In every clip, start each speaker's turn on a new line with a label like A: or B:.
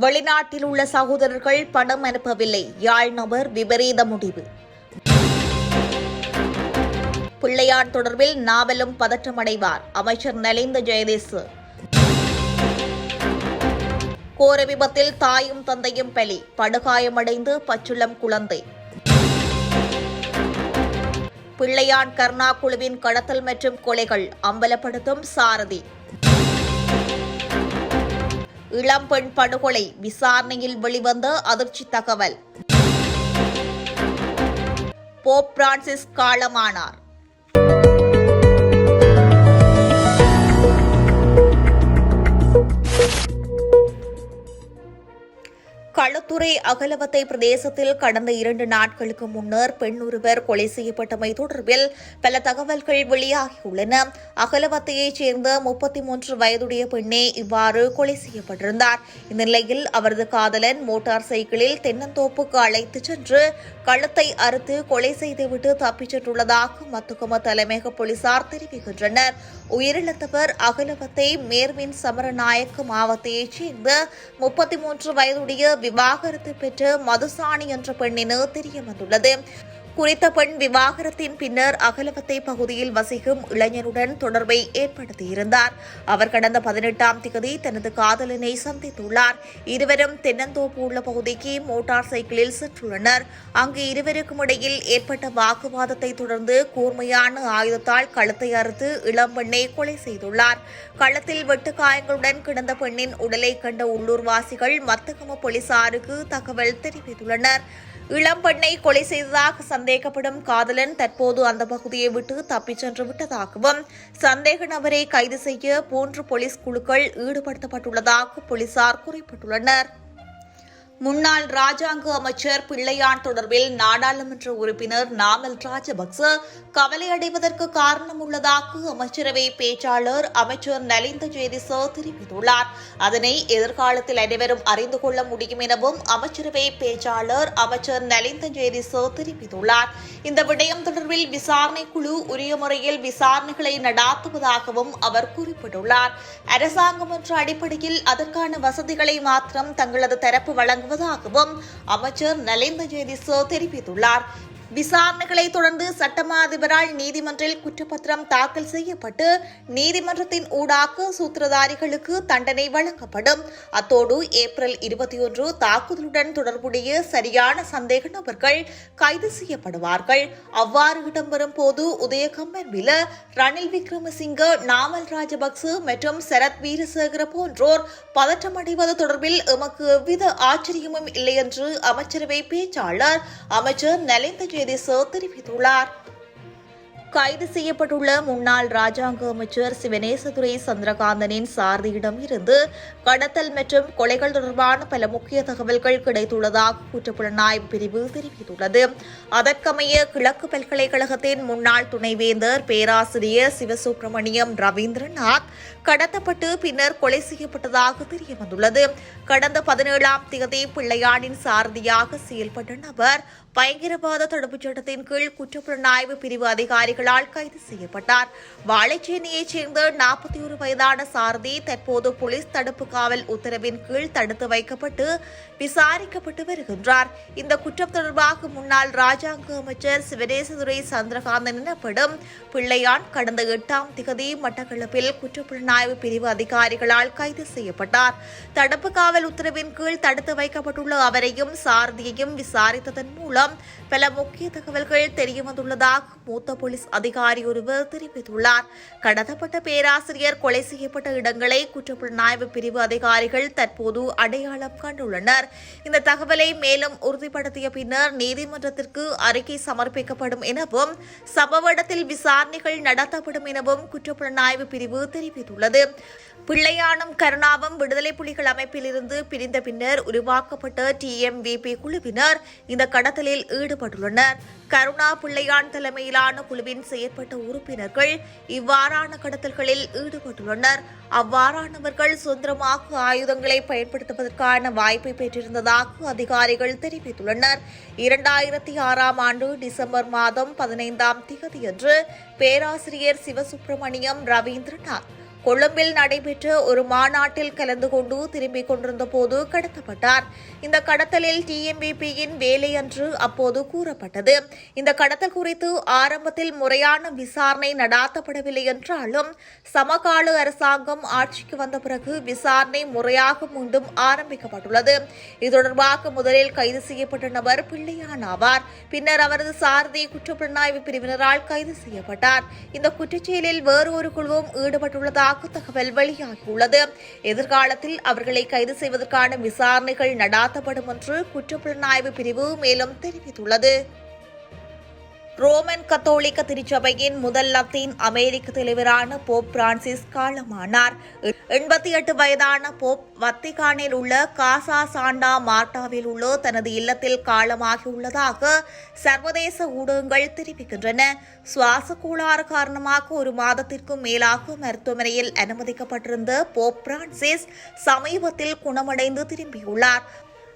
A: வெளிநாட்டில் உள்ள சகோதரர்கள் பணம் அனுப்பவில்லை. யாழ் நபர் விபரீத முடிவு. பிள்ளையான் தொடர்பில் நாவலும் பதற்றமடைவார். அமைச்சர் நலிந்த ஜெயதேசு. கோர விபத்தில் தாயும் தந்தையும் பலி. படுகாயமடைந்து பச்சுளம் குழந்தை. பிள்ளையான் கர்ணா குழுவின் கடத்தல் மற்றும் கொலைகள் அம்பலப்படுத்தும் சாரதி. இளம்பெண் படுகொலை விசாரணையில் வெளிவந்த அதிர்ச்சி தகவல். போப் பிரான்சிஸ் காலமானார். களத்துறை அகலவத்தை பிரதேசத்தில் கடந்த இரண்டு நாட்களுக்கு முன்னர் பெண் ஒருவர் கொலை செய்யப்பட்டமை தொடர்பில் பல தகவல்கள் வெளியாகியுள்ளன. அகலவத்தையைச் சேர்ந்த முப்பத்தி மூன்று வயதுடைய பெண்ணே இவ்வாறு கொலை செய்யப்பட்டிருந்தார். இந்த நிலையில் அவரது காதலன் மோட்டார் சைக்கிளில் தென்னந்தோப்புக்கு அழைத்துச் சென்று கழுத்தை அறுத்து கொலை செய்துவிட்டு தப்பிச் சென்றுள்ளதாக மத்துக்கம தலைமையக போலீசார் தெரிவிக்கின்றனர். உயிரிழந்தவர் அகலவத்தை மேர்வின் சமரநாயக்க மாவட்டத்தைச் சேர்ந்த முப்பத்தி மூன்று வயதுடைய விவாகரத்து பெற்ற மதுசாணி என்ற பெண் தெரிய வந்துள்ளது. குறித்த பெண் விவாகரத்தின் பின்னர் அகலவத்தை பகுதியில் வசிக்கும் இளைஞருடன் தொடர்பை ஏற்படுத்தியிருந்தார். அவர் கடந்த பதினெட்டாம் திகதி தனது காதலனை சந்தித்துள்ளார். இருவரும் தென்னந்தோப்பு உள்ள பகுதிக்கு மோட்டார் சைக்கிளில் சென்றுள்ளனர். அங்கு இருவருக்கும் இடையில் ஏற்பட்ட வாக்குவாதத்தை தொடர்ந்து கூர்மையான ஆயுதத்தால் கழுத்தை அறுத்து இளம்பெண்ணை கொலை செய்துள்ளார். களத்தில் வெட்டுக்காயங்களுடன் கிடந்த பெண்ணின் உடலை கண்ட உள்ளூர்வாசிகள் மத்தகம போலீசாருக்கு தகவல் தெரிவித்துள்ளனர். இளம்பெண்ணை கொலை செய்ததாக சந்தேகப்படும் காதலன் தற்போது அந்த பகுதியை விட்டு தப்பிச் சென்று விட்டதாகவும் சந்தேக நபரை கைது செய்ய மூன்று போலீஸ் குழுக்கள் ஈடுபடுத்தப்பட்டுள்ளதாக போலீசார் குறிப்பிட்டுள்ளனர். முன்னாள் ராஜாங்க அமைச்சர் பிள்ளையான் தொடர்பில் நாடாளுமன்ற உறுப்பினர் நாமல் ராஜபக்ச கவலையடைவதற்கு காரணம் உள்ளதாக அமைச்சரவை பேச்சாளர் அமைச்சர் நலிந்த ஜேதிச தெரிவித்துள்ளார். அதனை எதிர்காலத்தில் அனைவரும் அறிந்து கொள்ள முடியும் எனவும் அமைச்சரவை பேச்சாளர் அமைச்சர் நலிந்த ஜேதிச தெரிவித்துள்ளார். இந்த விடயம் தொடர்பில் விசாரணை குழு உரிய முறையில் விசாரணைகளை நடாத்துவதாகவும் அவர் குறிப்பிட்டுள்ளார். அரசாங்கம் என்ற அடிப்படையில் அதற்கான வசதிகளை மாத்திரம் தங்களது தரப்பு வருவதாகவும் அமைச்சர் நலிந்த ஜெயதிசோ தெரிவித்துள்ளார். விசாரணைகளை தொடர்ந்து சட்டமா அதிபரால் நீதிமன்றில் குற்றப்பத்திரம் தாக்கல் செய்யப்பட்டு நீதிமன்றத்தின் ஊடாக சூத்திரதாரிகளுக்கு தண்டனை வழங்கப்படும். அத்தோடு ஏப்ரல் இருபத்தி ஒன்று தாக்குதலுடன் தொடர்புடைய சரியான சந்தேக நபர்கள் கைது செய்யப்படுவார்கள். அவ்வாறு இடம்பெறும் போது உதயகம்மன்வில ரணில் விக்ரமசிங்க நாமல் ராஜபக்ச மற்றும் சரத் வீரசேகர போன்றோர் பதற்றமடைவது தொடர்பில் எமக்கு எவ்வித ஆச்சரியமும் இல்லை என்று அமைச்சரவை பேச்சாளர் அமைச்சர் நலிந்த ஜெயதிசோ தெரிவித்துள்ளார். கைது செய்யப்பட்டுள்ள முன்னாள் ராஜாங்க அமைச்சர் சிவனேசதுரை சந்திரகாந்தனின் சாரதியிடம் இருந்து கடத்தல் மற்றும் கொலைகள் தொடர்பான பல முக்கிய தகவல்கள் கிடைத்துள்ளதாக குற்றப்புலனாய்வு பிரிவு தெரிவித்துள்ளது. அதற்கமைய கிழக்கு பல்கலைக்கழகத்தின் முன்னாள் துணைவேந்தர் பேராசிரியர் சிவசுப்பிரமணியம் ரவீந்திரநாத் கடத்தப்பட்டு பின்னர் கொலை செய்யப்பட்டதாக தெரியவந்துள்ளது. கடந்த பதினேழாம் தேதி பிள்ளையானின் சாரதியாக செயல்பட்ட நபர் பயங்கரவாத தடுப்புச் சட்டத்தின் கீழ் குற்றப்புலனாய்வு பிரிவு அதிகாரிகளால் கைது செய்யப்பட்டார். வாழைச்சேனியைச் சேர்ந்த நாற்பத்தி ஒரு வயதான சாரதி தற்போது போலீஸ் தடுப்பு காவல் உத்தரவின் கீழ் தடுத்து வைக்கப்பட்டு விசாரிக்கப்பட்டு வருகின்றார். இந்த குற்றம் தொடர்பாக முன்னாள் ராஜாங்க அமைச்சர் சிவனேசதுரை சந்திரகாந்தன் எனப்படும் பிள்ளையான் கடந்த எட்டாம் திகதி மட்டக்களப்பில் குற்றப்புலனாய்வு பிரிவு அதிகாரிகளால் கைது செய்யப்பட்டார். தடுப்பு காவல் உத்தரவின் கீழ் தடுத்து வைக்கப்பட்டுள்ள அவரையும் சாரதியையும் விசாரித்ததன் மூலம் மூலம் பல முக்கிய தகவல்கள் தெரியவந்துள்ளதாக மூத்த போலீஸ் அதிகாரி ஒருவர் தெரிவித்துள்ளார். கடத்தப்பட்ட பேராசிரியர் கொலை செய்யப்பட்ட இடங்களை குற்றப்புலனாய்வு பிரிவு அதிகாரிகள் தற்போது அடையாளம் கண்டுள்ளனர். இந்த தகவலை மேலும் உறுதிப்படுத்திய பின்னர் நீதிமன்றத்திற்கு அறிக்கை சமர்ப்பிக்கப்படும் எனவும் சம்பவ இடத்தில் விசாரணைகள் நடத்தப்படும் எனவும் குற்றப்புலனாய்வு பிரிவு தெரிவித்துள்ளது. பிள்ளையானும் கருணாவும் விடுதலை புலிகள் அமைப்பிலிருந்து பிரிந்த பின்னர் உருவாக்கப்பட்ட டிஎம்விபி குழுவினர் இந்த கடத்தலில் ஈடுபட்டுள்ளனர். கருணா பிள்ளையான் தலைமையிலான குழுவின் செயற்பட்ட உறுப்பினர்கள் இவ்வாறான கடத்தல்களில் ஈடுபட்டுள்ளனர். அவ்வாறானவர்கள் சுதந்திரமாக ஆயுதங்களை பயன்படுத்துவதற்கான வாய்ப்பை பெற்றிருந்ததாக அதிகாரிகள் தெரிவித்துள்ளனர். இரண்டாயிரத்தி ஆறாம் ஆண்டு டிசம்பர் மாதம் பதினைந்தாம் திகதியன்று பேராசிரியர் சிவசுப்பிரமணியம் ரவீந்திரநாத் கொழும்பில் நடைபெற்ற ஒரு மாநாட்டில் கலந்து கொண்டு திரும்பிக் கொண்டிருந்த போது கடத்தப்பட்டார். இந்த கடத்தலில் டிஎம்பிபியின் வேலை என்று அப்போது கூறப்பட்டது. இந்த கடத்தல் குறித்து ஆரம்பத்தில் முறையான விசாரணை நடாத்தப்படவில்லை என்றாலும் சமகால அரசாங்கம் ஆட்சிக்கு வந்த பிறகு விசாரணை முறையாக மீண்டும் ஆரம்பிக்கப்பட்டுள்ளது. இது தொடர்பாக முதலில் கைது செய்யப்பட்ட நபர் பிள்ளையான் ஆவார். பின்னர் அவரது சாரதி குற்றப்புலனாய்வு பிரிவினரால் கைது செய்யப்பட்டார். இந்த குற்றச்செயலில் வேறு ஒரு குழுவும் ஈடுபட்டுள்ளதாக தகவல் வெளியாகியுள்ளது எதிர்காலத்தில் அவர்களை கைது செய்வதற்கான விசாரணைகள் நடாத்தப்படும் என்று குற்றப்புலனாய்வு பிரிவு மேலும் தெரிவித்துள்ளது. ரோமன் கத்தோலிக்க திருச்சபையின் முதல் லத்தீன் அமெரிக்க தலைவரான போப் பிரான்சிஸ் காலமானார். எண்பத்தி எட்டு வயதான போப் வத்திகானில் உள்ள காசா சாண்டா மார்டாவில் உள்ள தனது இல்லத்தில் காலமாகியுள்ளதாக சர்வதேச ஊடகங்கள் தெரிவிக்கின்றன. சுவாச கோளாறு காரணமாக ஒரு மாதத்திற்கும் மேலாக மருத்துவமனையில் அனுமதிக்கப்பட்டிருந்த போப் பிரான்சிஸ் சமீபத்தில் குணமடைந்து திரும்பியுள்ளார்.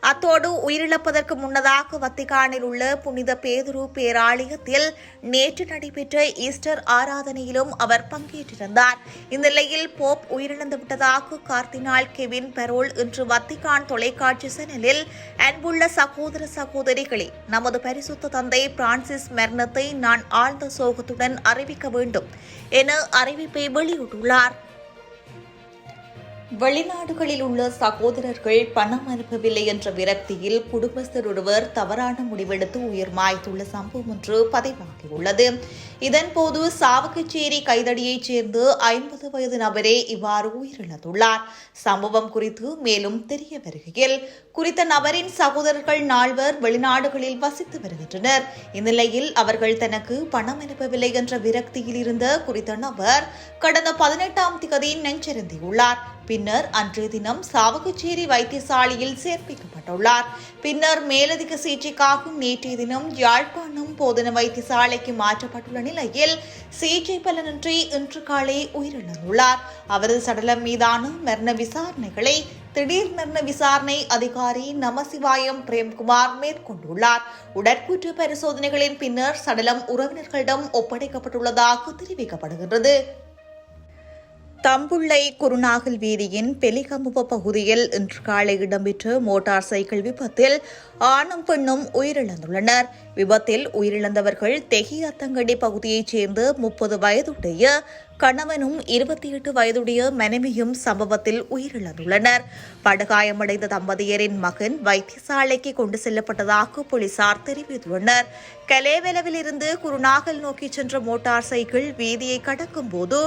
A: அத்தோடு உயிரிழப்பதற்கு முன்னதாக வத்திகானில் உள்ள புனித பேதுரு பேராலயத்தில் நேற்று நடைபெற்ற ஈஸ்டர் ஆராதனையிலும் அவர் பங்கேற்றிருந்தார். இந்நிலையில் போப் உயிரிழந்து விட்டதாக கார்த்தினால் கெவின் பெரோல் இன்று வத்திகான் தொலைக்காட்சி சேனலில் அன்புள்ள சகோதர சகோதரிகளே நமது பரிசுத்த தந்தை பிரான்சிஸ் மரணத்தை நான் ஆழ்ந்த சோகத்துடன் அறிவிக்க வேண்டும் என அறிவிப்பை வெளியிட்டுள்ளார். வெளிநாடுகளில் உள்ள சகோதரர்கள் பணம் அனுப்பவில்லை என்ற விரக்தியில் குடும்பஸ்தர் ஒருவர் தவறான முடிவெடுத்து உயிர் மாய்த்துள்ள சம்பவம் ஒன்று பதிவாகியுள்ளது. இதன்போது சாவகச்சேரி கைதடியைச் சேர்ந்த ஐம்பது வயது நபரே இவ்வாறு உயிரிழந்துள்ளார். சம்பவம் குறித்து மேலும் தெரிய வருகையில் குறித்த நபரின் சகோதரர்கள் நால்வர் வெளிநாடுகளில் வசித்து வருகின்றனர். இந்நிலையில் அவர்கள் தனக்கு பணம் அனுப்பவில்லை என்ற விரக்தியில் இருந்த குறித்த நபர் கடந்த பதினெட்டாம் திகதி நெஞ்சருந்தியுள்ளார் பின்னர் அன்றைய தினம் சாவகச்சேரி வைத்தியசாலையில் சேர்ப்பிக்கப்பட்டுள்ளார். பின்னர் மேலதிக சிகிச்சைக்காக நேற்றைய தினம் யாழ்ப்பாணம் போதன வைத்தியசாலைக்கு மாற்றப்பட்டுள்ள நிலையில் சிகிச்சை பலனின்றி இன்று காலை உயிரிழந்துள்ளார். அவரது சடலம் மீதான மரண விசாரணைகளை திடீர் மரண விசாரணை அதிகாரி நமசிவாயம் பிரேம்குமார் மேற்கொண்டுள்ளார். உடற்கூற்று பரிசோதனைகளின் பின்னர் சடலம் உறவினர்களிடம் ஒப்படைக்கப்பட்டுள்ளதாக தெரிவிக்கப்படுகின்றது. தம்புள்ளை குருநாகல் வீதியின் பெலிகம்புவ பகுதியில் இன்று காலை இடம்பெற்ற மோட்டார் சைக்கிள் விபத்தில் ஆணும் பெண்ணும் உயிரிழந்துள்ளனர். விபத்தில் உயிரிழந்தவர்கள் தெஹியத்தங்கடி பகுதியைச் சேர்ந்த முப்பது வயதுடைய கணவனும் இருபத்தி எட்டு வயதுடைய மனைவியும் சம்பவத்தில் உயிரிழந்துள்ளனர். படுகாயமடைந்த தம்பதியரின் மகன் வைத்தியசாலைக்கு கொண்டு செல்லப்பட்டதாக போலீசார் தெரிவித்துள்ளனர். கலேவெலவில் இருந்து குருநாகல் நோக்கி சென்ற மோட்டார் சைக்கிள் வீதியை கடக்கும் போது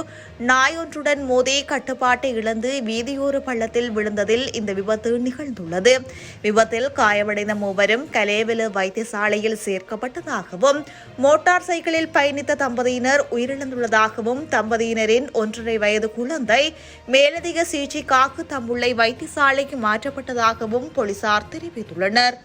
A: நாயொன்றுடன் மோதி கட்டுப்பாட்டை இழந்து வீதியோர பள்ளத்தில் விழுந்ததில் இந்த விபத்து நிகழ்ந்துள்ளது. விபத்தில் காயமடைந்த மூவரும் கலேவெல வைத்தியசாலையில் சேர்க்கப்பட்டதாகவும் மோட்டார் சைக்கிளில் பயணித்த தம்பதியினர் உயிரிழந்துள்ளதாகவும் தம்பதி தம்பதியினரின் ஒன்றரை வயது குழந்தை மேலதிக சிகிச்சைக்காக தம்புள்ளை வைத்தியசாலைக்கு மாற்றப்பட்டதாகவும் போலீசார் தெரிவித்துள்ளனர்.